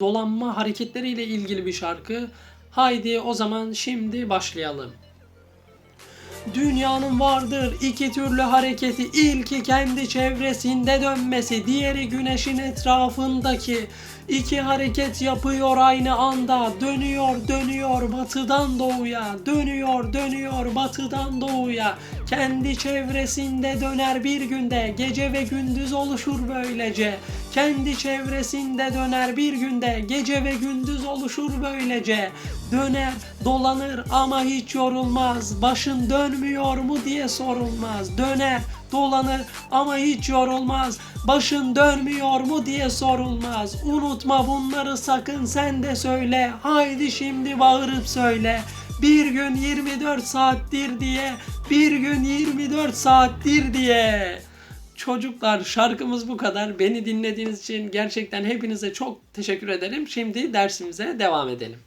dolanma hareketleriyle ilgili bir şarkı. Haydi o zaman şimdi başlayalım. Dünyanın vardır iki türlü hareketi. İlki kendi çevresinde dönmesi, diğeri güneşin etrafındaki. İki hareket yapıyor aynı anda. Dönüyor, dönüyor batıdan doğuya. Dönüyor, dönüyor batıdan doğuya. Kendi çevresinde döner bir günde. Gece ve gündüz oluşur böylece. Kendi çevresinde döner bir günde. Gece ve gündüz oluşur böylece. Döner, dolanır ama hiç yorulmaz. Başın dönmüyor mu diye sorulmaz. Döner, dolanır ama hiç yorulmaz. Başın dönmüyor mu diye sorulmaz. Unutma bunları sakın sen de söyle. Haydi şimdi bağırıp söyle. Bir gün 24 saattir diye, bir gün 24 saattir diye. Çocuklar şarkımız bu kadar. Beni dinlediğiniz için gerçekten hepinize çok teşekkür ederim. Şimdi dersimize devam edelim.